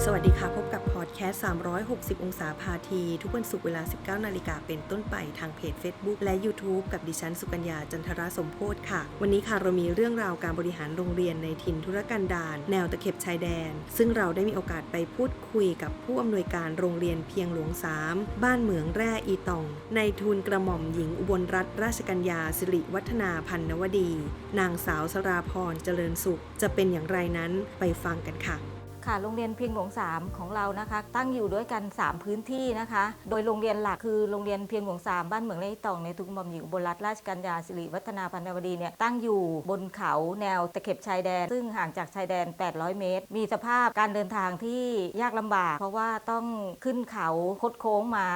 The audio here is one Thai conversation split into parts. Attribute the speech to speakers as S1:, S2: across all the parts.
S1: สวัสดีค่ะ พบกับพอดแคสต์ 360 องศาพาที ทุกวันศุกร์เวลา 19 นาฬิกาเป็นต้นไปทางเพจ Facebook และ YouTube กับดิฉันสุกัญญาจันทราสมโพธค่ะ วันนี้ค่ะเรามีเรื่องราวการบริหารโรงเรียนในถิ่นธุรกันดารแนวตะเข็บชายแดน ซึ่งเราได้มีโอกาสไปพูดคุยกับผู้อำนวยการโรงเรียนเพียงหลวง 3 บ้านเหมืองแร่อีตอง ในทูลกระหม่อมหญิงอุบลรัตนราชกัญญาสิริวัฒนาพันนวดี นางสาวสราพรเจริญสุข จะเป็นอย่างไรนั้นไปฟังกันค่ะ
S2: ค่ะโรงเรียนเพียงหลวง 3 ของเรานะคะ ตั้งอยู่ด้วยกัน 3 พื้นที่นะคะ โดยโรงเรียนหลักคือโรงเรียนเพียงหลวง 3 บ้านเหมืองไร่ตองในทุกหม่อมหญิงอุบลรัตนราชกัญญาสิริวัฒนาพันธวดีเนี่ยตั้งอยู่บนเขาแนวตะเข็บชายแดน ซึ่งห่างจากชายแดน 800 เมตร มีสภาพการเดินทางที่ยากลำบาก เพราะว่าต้องขึ้นเขาคดโค้งมา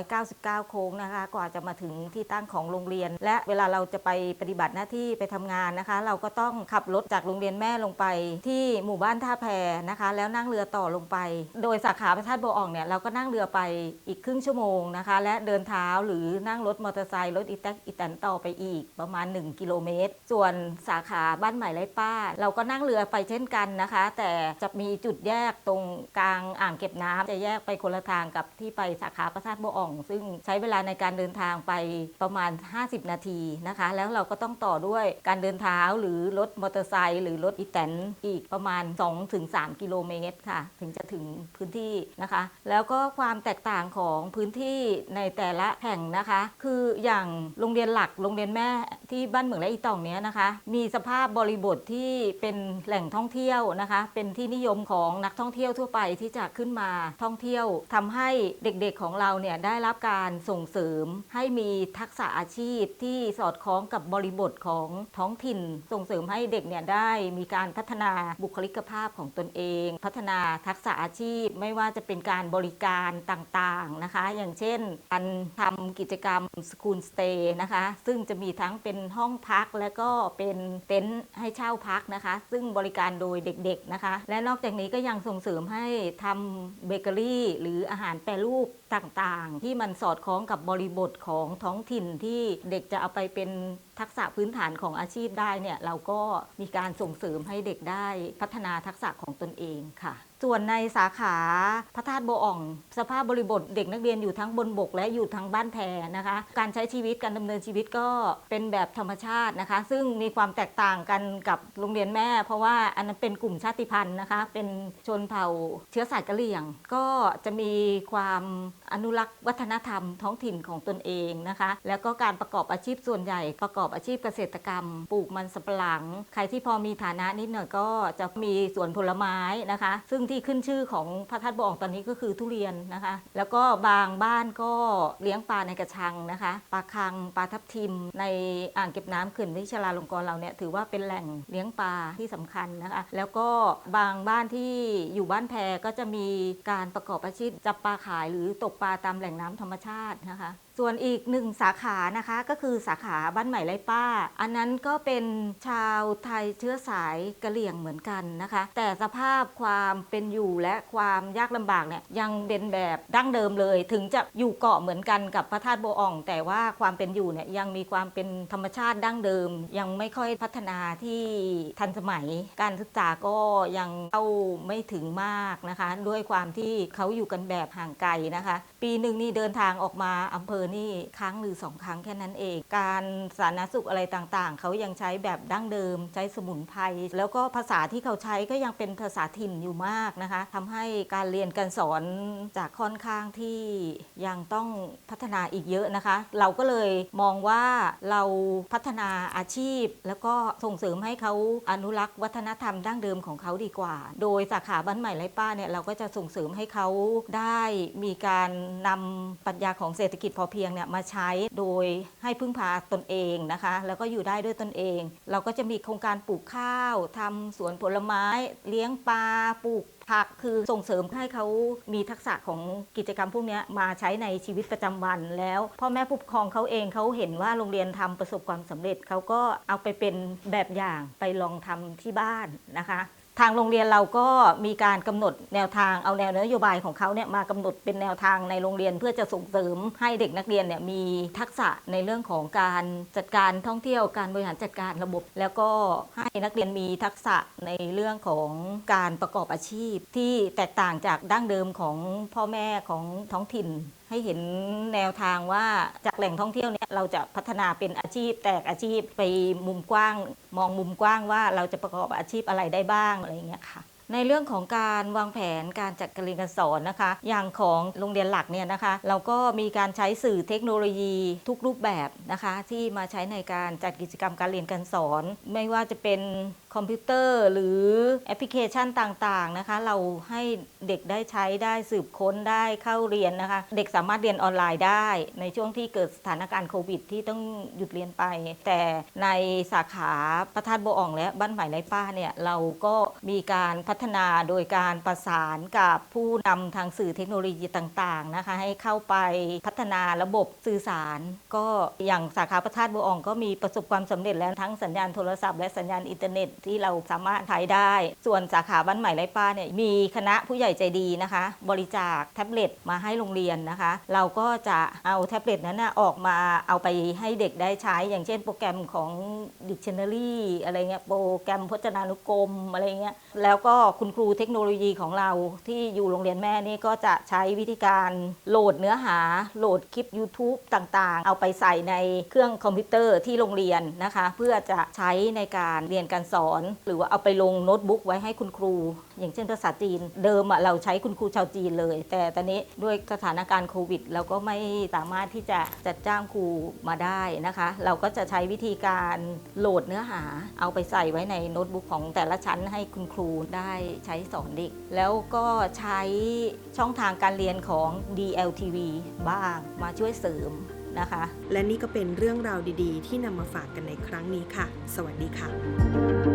S2: 399 โค้งนะคะ กว่าจะมาถึงที่ตั้งของโรงเรียน และเวลาเราจะไปปฏิบัติหน้าที่ไปทำงานนะคะ เราก็ต้องขับรถจากโรงเรียนแม่ลงไปที่หมู่บ้านท่าแพนะคะแล้วนั่งเรือต่อลงไป โดยสาขาพระธาตุโบวอ่องเนี่ยเราก็นั่งเรือไปอีกครึ่งชั่วโมงนะคะ และเดินเท้าหรือนั่งรถมอเตอร์ไซค์รถอีแท็กอีแตนต่อไปอีกประมาณ 1 กิโลเมตร ส่วนสาขาบ้านใหม่ไรป้า เราก็นั่งเรือไปเช่นกันนะคะ แต่จะมีจุดแยกตรงกลางอ่างเก็บน้ำจะแยกไปคนละทางกับที่ไปสาขาพระธาตุโบวอ่อง ซึ่งใช้เวลาในการเดินทางไปประมาณ 50 นาทีนะคะ แล้วเราก็ต้องต่อด้วยการเดินเท้าหรือรถมอเตอร์ไซค์หรือรถอีแตนอีกประมาณ 2-3กิโลเมตรค่ะ ถึงจะถึงพื้นที่นะคะ แล้วก็ความแตกต่างของพื้นที่ในแต่ละแห่งนะคะ คืออย่างโรงเรียนหลักโรงเรียนแม่ที่บ้านเหมืองและอีตองเนี้ยนะคะ มีสภาพบริบทที่เป็นแหล่งท่องเที่ยวนะคะ เป็นที่นิยมของนักท่องเที่ยวทั่วไปที่จะขึ้นมาท่องเที่ยวทำให้เด็กๆของเราเนี่ยได้รับการส่งเสริม ให้มีทักษะอาชีพที่สอดคล้องกับบริบทของท้องถิ่น ส่งเสริมให้เด็กเนี่ยได้มีการพัฒนาบุคลิกภาพของตนเองพัฒนาทักษะอาชีพ ไม่ว่าจะเป็นการบริการต่างๆนะคะ อย่างเช่นการทำกิจกรรมสคูลสเตย์นะคะ ซึ่งจะมีทั้งเป็นห้องพักและก็เป็นเต็นท์ให้เช่าพักนะคะ ซึ่งบริการโดยเด็กๆนะคะ และนอกจากนี้ก็ยังส่งเสริมให้ทำเบเกอรี่ หรืออาหารแปรรูปต่างๆ ที่มันสอดคล้องกับบริบทของท้องถิ่นที่เด็กจะเอาไปเป็น ทักษะพื้นฐานของอาชีพได้เนี่ยเราก็มีการส่งเสริมให้เด็กได้พัฒนาทักษะของตนเองค่ะส่วนในสาขาพระธาตุโบอ่อง สภาพบริบทเด็กนักเรียนอยู่ทั้งบนบกและอยู่ทั้งบ้านแพนะคะ การใช้ชีวิตการดำเนินชีวิตก็เป็นแบบธรรมชาตินะคะ ซึ่งมีความแตกต่างกันกับโรงเรียนแม่ เพราะว่าอันนั้นเป็นกลุ่มชาติพันธุ์นะคะ เป็นชนเผ่าเชื้อสายกะเหรี่ยง ก็จะมีความอนุรักษ์วัฒนธรรมท้องถิ่นของตนเองนะคะ แล้วก็การประกอบอาชีพส่วนใหญ่ ประกอบอาชีพเกษตรกรรม ปลูกมันสำปะหลัง ใครที่พอมีฐานะนิดหน่อยก็จะมีสวนผลไม้นะคะ ซึ่งที่ขึ้นชื่อของพระธาตุบอองตอนนี้ก็คือทุเรียนนะคะ แล้วก็บางบ้านก็เลี้ยงปลาในกระชังนะคะปลาคังปลาทับทิม ในอ่างเก็บน้ำเขื่อนวิชลาลงกรณ์เราเนี่ยถือว่าเป็นแหล่งเลี้ยงปลาที่สำคัญนะคะ แล้วก็บางบ้านที่อยู่บ้านแพก็จะมีการประกอบอาชีพจับปลาขายหรือตกปลาตามแหล่งน้ำธรรมชาตินะคะ ส่วนอีกหนึ่งสาขานะคะก็คือสาขาบ้านใหม่ไรป้า อันนั้นก็เป็นชาวไทยเชื้อสายกะเหรี่ยงเหมือนกันนะคะ แต่สภาพความเป็นอยู่และความยากลำบากเนี่ยยังเป็นแบบดั้งเดิมเลย ถึงจะอยู่เกาะเหมือนกันกับพระธาตุโบอ่อง แต่ว่าความเป็นอยู่เนี่ยยังมีความเป็นธรรมชาติดั้งเดิม ยังไม่ค่อยพัฒนาที่ทันสมัย การศึกษาก็ยังเข้าไม่ถึงมากนะคะ ด้วยความที่เขาอยู่กันแบบห่างไกลนะคะ ปีหนึ่งนี่เดินทางออกมาอำเภอนี่ครั้งหรือสองครั้งแค่นั้นเอง การสาธารณสุขอะไรต่างๆ เขายังใช้แบบดั้งเดิม ใช้สมุนไพรแล้วก็ภาษาที่เขาใช้ก็ยังเป็นภาษาถิ่นอยู่มากนะคะทำให้การเรียนการสอนจากค่อนข้างที่ยังต้องพัฒนาอีกเยอะนะคะ เราก็เลยมองว่าเราพัฒนาอาชีพ แล้วก็ส่งเสริมให้เขาอนุรักษ์วัฒนธรรมดั้งเดิมของเขาดีกว่า โดยสาขาบ้านใหม่ไรป้าเนี่ยเราก็จะส่งเสริมให้เขาได้มีการนำปรัชญาของเศรษฐกิจพอเพียงเนี่ยมาใช้โดยให้พึ่งพาตนเองนะคะ แล้วก็อยู่ได้ด้วยตนเอง เราก็จะมีโครงการปลูกข้าวทำสวนผลไม้ เลี้ยงปลาปลูกผักคือส่งเสริมให้เขามีทักษะของกิจกรรมพวกนี้มาใช้ในชีวิตประจำวันแล้วพ่อแม่ผู้ปกครองเขาเองเขาเห็นว่าโรงเรียนทำประสบความสำเร็จเขาก็เอาไปเป็นแบบอย่างไปลองทำที่บ้านนะคะ ทางโรงเรียนเราก็มีการกำหนดแนวทางเอาแนวนโยบายของเขาเนี่ยมากำหนดเป็นแนวทางในโรงเรียนเพื่อจะส่งเสริมให้เด็กนักเรียนเนี่ยมีทักษะในเรื่องของการจัดการท่องเที่ยวการบริหารจัดการระบบ แล้วก็ให้นักเรียนมีทักษะในเรื่องของการประกอบอาชีพ ที่แตกต่างจากดั้งเดิมของพ่อแม่ของท้องถิ่นให้เห็นแนวทางว่าจากแหล่งท่องเที่ยวเนี่ยเราจะพัฒนาเป็นอาชีพแตกอาชีพไปมุมกว้าง มองมุมกว้างว่าเราจะประกอบอาชีพอะไรได้บ้างอะไรอย่างเงี้ยค่ะ ในเรื่องของการวางแผนการจัดการเรียนการสอนนะคะ อย่างของโรงเรียนหลักเนี่ยนะคะ เราก็มีการใช้สื่อเทคโนโลยีทุกรูปแบบนะคะ ที่มาใช้ในการจัดกิจกรรมการเรียนการสอน ไม่ว่าจะเป็น คอมพิวเตอร์หรือแอปพลิเคชันต่างๆนะคะ เราให้เด็กได้ใช้ได้สืบค้นได้เข้าเรียนนะคะ เด็กสามารถเรียนออนไลน์ได้ ในช่วงที่เกิดสถานการณ์โควิด ที่ต้องหยุดเรียนไป แต่ในสาขาพระธาตุโบอ่องและบ้านใหม่ไรป้าเนี่ยเราก็มีการพัฒนาโดยการประสานกับผู้นำทางสื่อเทคโนโลยีต่างๆนะคะ ให้เข้าไปพัฒนาระบบสื่อสาร ก็อย่างสาขาพระธาตุโบอ่องก็มีประสบความสำเร็จแล้วทั้งสัญญาณโทรศัพท์และสัญญาณอินเทอร์เน็ตที่เราสามารถใช้ได้ ส่วนสาขาบ้านใหม่ไรป้าเนี่ยมีคณะผู้ใหญ่ใจดีนะคะ บริจาคแท็บเล็ตมาให้โรงเรียนนะคะ เราก็จะเอาแท็บเล็ตนั้นนะออกมาเอาไปให้เด็กได้ใช้ อย่างเช่นโปรแกรมของ Dictionary อะไรเงี้ยโปรแกรมพจนานุกรมอะไรเงี้ยแล้วก็คุณครูเทคโนโลยีของเราที่อยู่โรงเรียนแม่นี่ก็จะใช้วิธีการโหลดเนื้อหาโหลดคลิป YouTube ต่างๆ เอาไปใส่ในเครื่องคอมพิวเตอร์ที่โรงเรียนนะคะ เพื่อจะใช้ในการเรียนการสอนหรือว่าเอาไปลงโน้ตบุ๊กไว้ให้คุณครู อย่างเช่นภาษาจีน เดิมเราใช้คุณครูชาวจีนเลย แต่ตอนนี้ด้วยสถานการณ์โควิด เราก็ไม่สามารถที่จะจัดจ้างครูมาได้นะคะ เราก็จะใช้วิธีการโหลดเนื้อหา เอาไปใส่ไว้ในโน้ตบุ๊กของแต่ละชั้นให้คุณครูได้ใช้สอนเด็ก แล้วก็ใช้ช่องทางการเรียนของ DLTV บ้างมาช่วยเสริมนะคะ
S1: และนี่ก็เป็นเรื่องราวดีๆ ที่นำมาฝากกันในครั้งนี้ค่ะ สวัสดีค่ะ